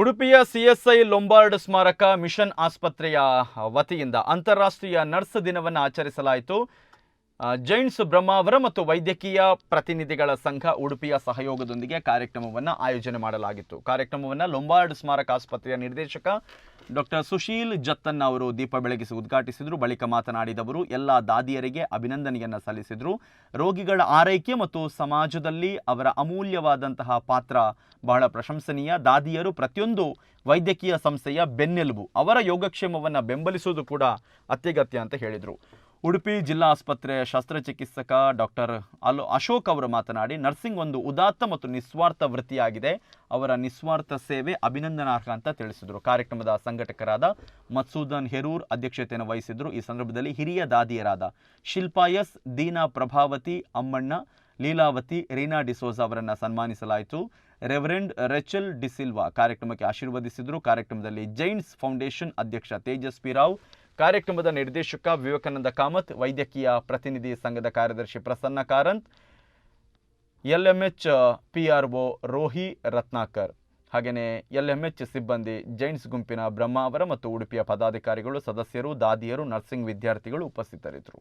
ಉಡುಪಿಯ CSI Lombard ಸ್ಮಾರಕ mission ಆಸ್ಪತ್ರೆಯ ವತಿಯಿಂದ ಅಂತಾರಾಷ್ಟ್ರೀಯ ನರ್ಸ್ ದಿನವನ್ನು ಆಚರಿಸಲಾಯಿತು. ಆ, ಜೈನ್ಸ್ ಬ್ರಹ್ಮಾವರ ಮತ್ತು ವೈದ್ಯಕೀಯ ಪ್ರತಿನಿಧಿಗಳ ಸಂಘ ಉಡುಪಿಯ ಸಹಯೋಗದೊಂದಿಗೆ ಕಾರ್ಯಕ್ರಮವನ್ನು ಆಯೋಜನೆ ಮಾಡಲಾಗಿತ್ತು. ಕಾರ್ಯಕ್ರಮವನ್ನು ಲೊಂಬಾರ್ಡ್ ಸ್ಮಾರಕ ಆಸ್ಪತ್ರೆಯ ನಿರ್ದೇಶಕ ಡಾಕ್ಟರ್ ಸುಶೀಲ್ ಜತ್ತನ್ ಅವರು ದೀಪ ಬೆಳಗಿಸಿ ಉದ್ಘಾಟಿಸಿದರು. ಬಳಿಕ ಮಾತನಾಡಿದವರು ಎಲ್ಲ ದಾದಿಯರಿಗೆ ಅಭಿನಂದನೆಯನ್ನು ಸಲ್ಲಿಸಿದರು. ರೋಗಿಗಳ ಆರೈಕೆ ಮತ್ತು ಸಮಾಜದಲ್ಲಿ ಅವರ ಅಮೂಲ್ಯವಾದಂತಹ ಪಾತ್ರ ಬಹಳ ಪ್ರಶಂಸನೀಯ. ದಾದಿಯರು ಪ್ರತಿಯೊಂದು ವೈದ್ಯಕೀಯ ಸಂಸ್ಥೆಯ ಬೆನ್ನೆಲುಬು ಅವರ ಯೋಗಕ್ಷೇಮವನ್ನು ಬೆಂಬಲಿಸುವುದು ಕೂಡ ಅತ್ಯಗತ್ಯ ಅಂತ ಹೇಳಿದರು. ಉಡುಪಿ ಜಿಲ್ಲಾ ಆಸ್ಪತ್ರೆಯ ಶಸ್ತ್ರಚಿಕಿತ್ಸಕ ಡಾಕ್ಟರ್ ಅಲ್ ಅಶೋಕ್ ಅವರು ಮಾತನಾಡಿ, ನರ್ಸಿಂಗ್ ಒಂದು ಉದಾತ್ತ ಮತ್ತು ನಿಸ್ವಾರ್ಥ ವೃತ್ತಿಯಾಗಿದೆ. ಅವರ ನಿಸ್ವಾರ್ಥ ಸೇವೆ ಅಭಿನಂದನಾರ್ಹ ಅಂತ ತಿಳಿಸಿದರು. ಕಾರ್ಯಕ್ರಮದ ಸಂಘಟಕರಾದ ಮತ್ಸೂದನ್ ಹೆರೂರ್ ಅಧ್ಯಕ್ಷತೆಯನ್ನು ವಹಿಸಿದ್ರು ಈ ಸಂದರ್ಭದಲ್ಲಿ ಹಿರಿಯ ದಾದಿಯರಾದ ಶಿಲ್ಪಾ ಎಸ್ ದೀನಾ ಪ್ರಭಾವತಿ, ಅಮ್ಮಣ್ಣ ಲೀಲಾವತಿ, ರೀನಾ ಡಿಸೋಜಾ ಅವರನ್ನು ಸನ್ಮಾನಿಸಲಾಯಿತು. ರೆವರೆಂಡ್ ರೆಚಲ್ ಡಿಸಿಲ್ವಾ ಕಾರ್ಯಕ್ರಮಕ್ಕೆ ಆಶೀರ್ವದಿಸಿದರು. ಕಾರ್ಯಕ್ರಮದಲ್ಲಿ ಜೈನ್ಸ್ ಫೌಂಡೇಶನ್ ಅಧ್ಯಕ್ಷ ತೇಜಸ್ವಿ ರಾವ್ ಕಾರ್ಯಕ್ರಮದ ನಿರ್ದೇಶಕ ವಿವೇಕಾನಂದ ಕಾಮತ್, ವೈದ್ಯಕೀಯ ಪ್ರತಿನಿಧಿ ಸಂಘದ ಕಾರ್ಯದರ್ಶಿ Prasanna Karanth L M H P R O Rohi Ratnakar. ಹಾಗೆಯೇ ಎಲ್ ಎಂ ಎಚ್ ಸಿಬ್ಬಂದಿ ಜೈನ್ಸ್ ಗುಂಪಿನ ಬ್ರಹ್ಮಾವರ ಮತ್ತು ಉಡುಪಿಯ ಪದಾಧಿಕಾರಿಗಳು, ಸದಸ್ಯರು, ದಾದಿಯರು, ನರ್ಸಿಂಗ್ ವಿದ್ಯಾರ್ಥಿಗಳು ಉಪಸ್ಥಿತರಿದ್ದರು.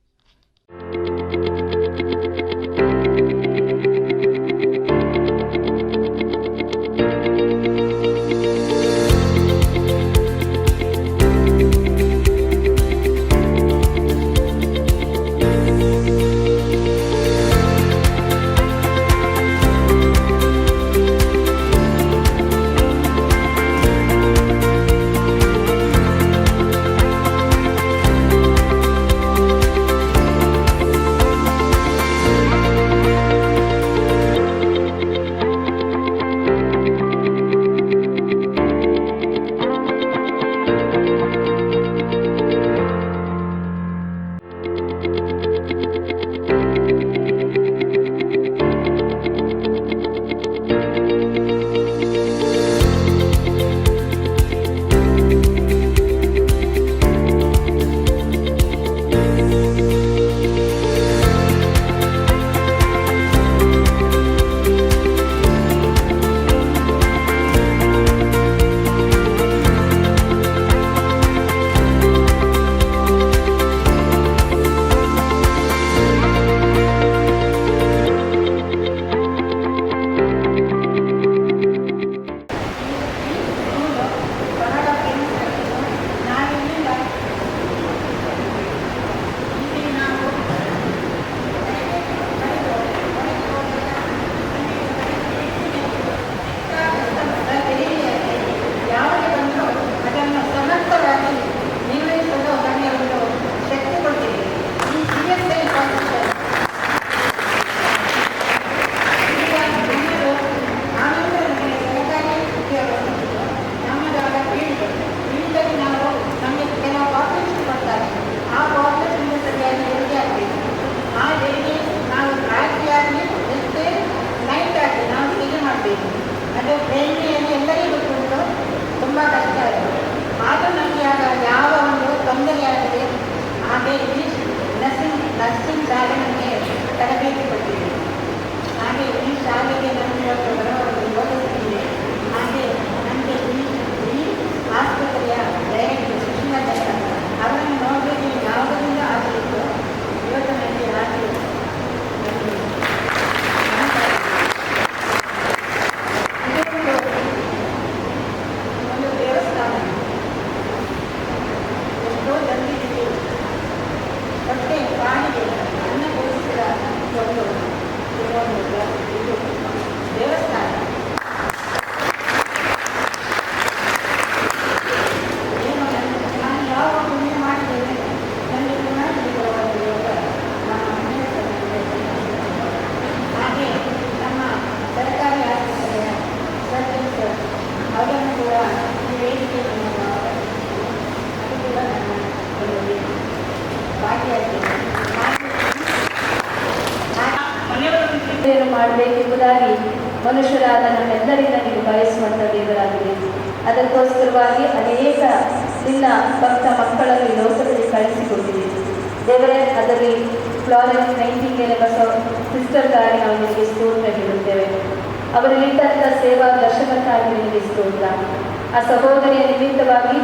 ಮಾಡಬೇಕೆಂಬುದಾಗಿ ಮನುಷ್ಯರಾದ ನಮ್ಮೆಲ್ಲರಿಂದ ನೀವು ಬಯಸುವಂಥ ದೇವರಾಗಿದೆ ಅದಕ್ಕೋಸ್ಕರವಾಗಿ ಅನೇಕ ನಿನ್ನ ಭಕ್ತ ಮಕ್ಕಳನ್ನು ಲೋಕದಲ್ಲಿ ಕಳಿಸಿಕೊಟ್ಟಿದೆ ದೇವರೇ, ಅದರಲ್ಲಿ ಫ್ಲಾರೆನ್ಸ್ ನೈಂಟಿಂಗೇಲ್ ಎಂಬ ಸಿಸ್ಟರ್ಗಾಗಿ ನಾವು ನಿಮಗೆ ಸ್ತೋತ್ರ ಹೇಳುತ್ತೇವೆ. ಅವರಲ್ಲಿದ್ದಂಥ ಸೇವಾ ದರ್ಶನಕ್ಕಾಗಿ ನಿಮಗೆ ಸ್ತೋತ್ರ. ಆ ಸಹೋದರಿಯ ನಿಮಿತ್ತವಾಗಿ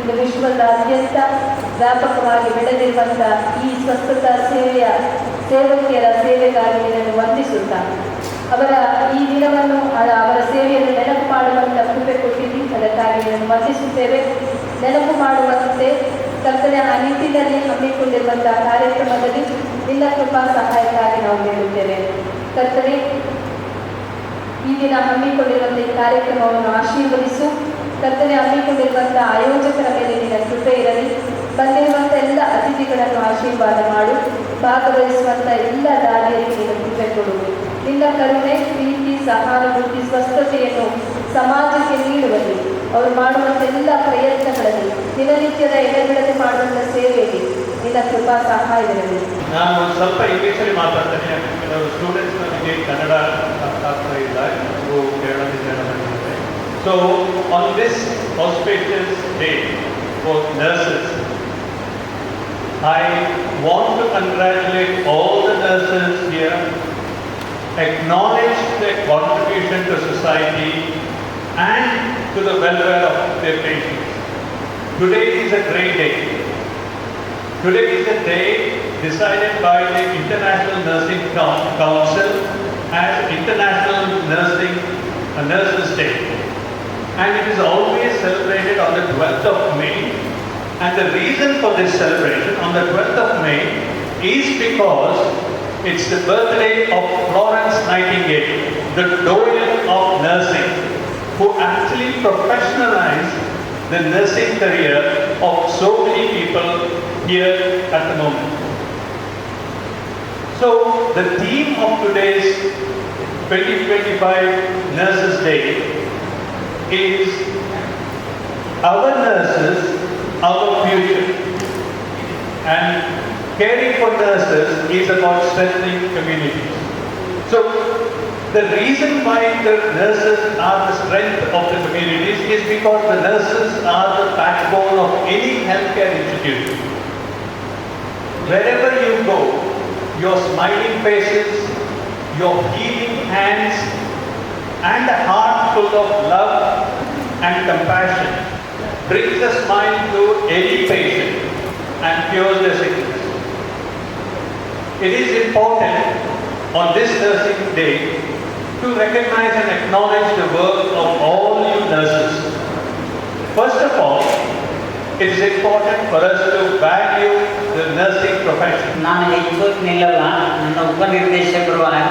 ಇಂದು ವಿಶ್ವದಾದ್ಯಂತ ವ್ಯಾಪಕವಾಗಿ ಬೆಳೆದಿರುವಂಥ ಈ ಸ್ವಸ್ಥತ ಸೇವೆಯ ಸೇವಕಿಯರ ಸೇವೆಗಾಗಿ ನಿನ್ನನ್ನು ವಂದಿಸುತ್ತಾ. ಅವರ ಈ ದಿನವನ್ನು ಅವರ ಸೇವೆಯನ್ನು ನೆನಪು ಮಾಡುವಂಥ ಕೃಪೆ ಕೊಟ್ಟಿದ್ದಿ. ಅದಕ್ಕಾಗಿ ನಾನು ವಂದಿಸುತ್ತೇವೆ. ನೆನಪು ಮಾಡುವಂತೆ ಕರ್ತನೆ, ಆ ನಿಟ್ಟಿನಲ್ಲಿ ಹಮ್ಮಿಕೊಂಡಿರುವಂತಹ ಕಾರ್ಯಕ್ರಮದಲ್ಲಿ ನಿನ್ನ ಕೃಪಾ ಸಹಾಯಕ್ಕಾಗಿ ನಾವು ಹೇಳುತ್ತೇವೆ ಕರ್ತನೆ, ಈ ದಿನ ಹಮ್ಮಿಕೊಂಡಿರುವಂಥ ಈ ಕಾರ್ಯಕ್ರಮವನ್ನು ಆಶೀರ್ವದಿಸು. ಕರ್ತನೆ ಹಮ್ಮಿಕೊಂಡಿರುವಂಥ ಆಯೋಜಕರ ಮೇಲೆ ನಿನ್ನ ಕೃಪೆ ಇರಲಿ. ಬಂದಿರುವಂಥ ಎಲ್ಲ ಅತಿಥಿಗಳನ್ನು ಆಶೀರ್ವಾದ ಮಾಡು. ಭಾಗವಹಿಸುವಂಥ ಎಲ್ಲ ದಾರಿಯಲ್ಲಿ ನೀನು ಕೃಪೆ ಕೊಡು ನಿನ್ನ ಕರುಣೆ, ಪ್ರೀತಿ ಸಹಾನುಭೂತಿ ಸ್ವಸ್ಥತೆಯನ್ನು ಸಮಾಜಕ್ಕೆ ನೀಡುವಲ್ಲಿ. ಅವರು ಮಾಡುವಂಥ ಎಲ್ಲ ಪ್ರಯತ್ನಗಳಲ್ಲಿ ದಿನನಿತ್ಯದ ಎಡೆಗಳಲ್ಲಿ ಮಾಡುವಂಥ ಸೇವೆಯಲ್ಲಿ ನಿನ್ನ ಕೃಪಾ ಸಹಾಯವಿರಲಿ. ನಾನು ಸ್ವಲ್ಪ ಇಂಗ್ಲೀಷಲ್ಲಿ ಮಾತಾಡ್ತೇನೆ. ಕೆಲವು ಸ್ಟೂಡೆಂಟ್ಸ್ ನನಗೆ ಕನ್ನಡ ಅರ್ಥ ಆಗ್ತಾ ಇಲ್ಲ. ಕೇರಳದಿಂದ So on this auspicious day for nurses, I want to congratulate all the nurses here, acknowledge their contribution to society and to the welfare of their patients. Today is a great day. Today is a day decided by the International Nursing Council as International Nursing Nurses Day. And it is always celebrated on the 12th of May. And the reason for this celebration on the 12th of May is because it's the birthday of Florence Nightingale, the doyen of nursing, who actually professionalized the nursing career of so many people here at the moment. So the theme of today's 2025 Nurses Day is our nurses, our future. And caring for nurses is about strengthening communities. So the reason why the nurses are the strength of the communities is because the nurses are the backbone of any healthcare institution. Wherever you go, your smiling faces, your healing hands, and a heart full of love and compassion brings a smile to any patient and cures their sickness. It is important on this nursing day to recognize and acknowledge the work of all you nurses. First of all, it is important for us to value the nursing profession. ನಾನು ಹೆಚ್ಚು ನಿಲ್ಲಲ್ಲ ನನ್ನ ಉಪನಿರ್ದೇಶಕರು ಆಗಮಿಸ್ತಾರೆ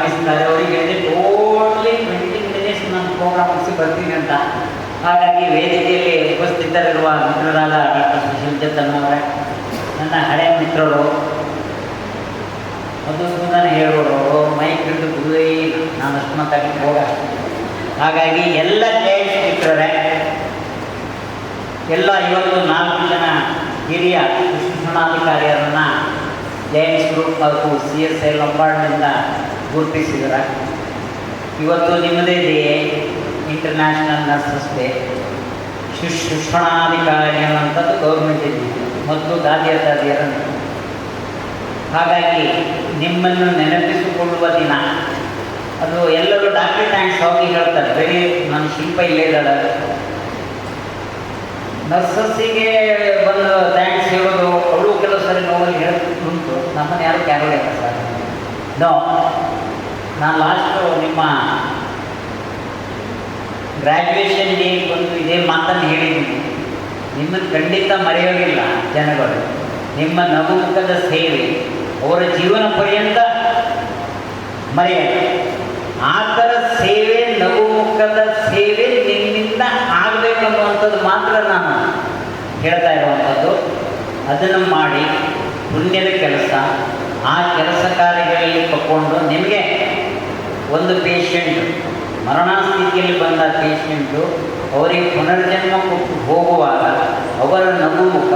ಬರ್ತೀನಿ ಅಂತ ಹಾಗಾಗಿ ವೇದಿಕೆಯಲ್ಲಿ ಉಪಸ್ಥಿತರಿರುವ ಮಿತ್ರರಾದ doctor Sushil ಅವರೇ, ನನ್ನ ಹಳೆಯ ಮಿತ್ರರು, ಮಧುಸೂದನ ಹೇಳೋರು ಮೈಕ್ ಹಿಡಿದು ಗುರುವೇ, ನಾನು ಅಷ್ಟು ಮಾತಾಡಿ ಹೋಗ ಹಾಗಾಗಿ ಎಲ್ಲ ಜೈಂಟ್ಸ್ ಮಿತ್ರರೇ, ಎಲ್ಲ ಇವತ್ತು ನಾಲ್ಕು ಜನ ಹಿರಿಯ ಶಿಕ್ಷಣಾಧಿಕಾರಿಯರನ್ನು ಜೈನ್ಸ್ ಗ್ರೂಪ್ ಹಾಗೂ ಸಿ ಎಸ್ ಐ ಲಂಬಾರ್ಡ್ನಿಂದ ಗುರುತಿಸಿದ್ದಾರೆ ಇವತ್ತು ನಿಮ್ಮದೇ ಡೇ ಇಂಟರ್ನ್ಯಾಷನಲ್ ನರ್ಸಸ್ ಡೇ ಶುಶ್ರೂಷಣಾಧಿಕಾರಿ ಅನ್ನುವಂಥದ್ದು ಗೌರ್ಮೆಂಟ್ ಇದೆ ಮೊದಲು ದಾದಿಯ ದಾದಿಯರ ಹಾಗಾಗಿ ನಿಮ್ಮನ್ನು ನೆನಪಿಸಿಕೊಳ್ಳುವ ದಿನ. ಅದು ಎಲ್ಲರೂ ಡಾಕ್ಟರ್ ಥ್ಯಾಂಕ್ಸ್ ಹೋಗಿ ಹೇಳ್ತಾರೆ. ಬರೀ ನನ್ನ ಶಿಲ್ಪ ಇಲ್ಲೇ ಇದ್ದಾಳೆ. ನರ್ಸಸ್ಸಿಗೆ ಬಂದು ಥ್ಯಾಂಕ್ಸ್ ಹೇಳೋದು ಅವಳು ಕೆಲವು ಸರಿ ನೋವಲ್ಲಿ ಹೇಳುಂಟು ನಮ್ಮನ್ನು ಯಾರು ಕ್ಯಾರೋಲ್ ಸರ್. ನಾನು ಲಾಸ್ಟು ನಿಮ್ಮ ಗ್ರ್ಯಾಜುಯೇಷನ್ ಡೇ ಬಂದು ಇದೇ ಮಾತನ್ನು ಹೇಳಿದ್ದೀನಿ. ನಿಮ್ಮನ್ನು ಖಂಡಿತ ಮರೆಯೋದಿಲ್ಲ ಜನಗಳು. ನಿಮ್ಮ ನಗುಮುಖದ ಸೇವೆ ಅವರ ಜೀವನ ಪರ್ಯಂತ ಮರೆಯಲ್ಲ. ಆ ಥರ ಸೇವೆ, ನಗುಮುಖದ ಸೇವೆ ನಿಮ್ಮಿಂದ ಆಗಬೇಕು ಅನ್ನುವಂಥದ್ದು ಮಾತ್ರ ನಾನು ಹೇಳ್ತಾ ಇರುವಂಥದ್ದು. ಅದನ್ನು ಮಾಡಿ ಪುಣ್ಯದ ಕೆಲಸ, ಆ ಕೆಲಸ ಕಾರ್ಯಗಳಲ್ಲಿ ತಗೊಂಡು ನಿಮಗೆ ಒಂದು ಪೇಷಂಟ್ ಮರಣಸ್ಥಿತಿಯಲ್ಲಿ ಬಂದ ಪೇಷಂಟು ಅವರಿಗೆ ಪುನರ್ಜನ್ಮ ಕೊಟ್ಟು ಹೋಗುವಾಗ ಅವರ ನಗುಮುಖ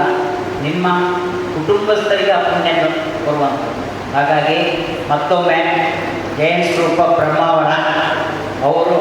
ನಿಮ್ಮ ಕುಟುಂಬಸ್ಥರಿಗೆ ಕೊಡುವಂತ ಕೊಡುವಂಥದ್ದು ಹಾಗಾಗಿ ಮತ್ತೊಮ್ಮೆ ಜಯಂತ್ ಸ್ವರೂಪ ಬ್ರಹ್ಮಾವರ ಅವರು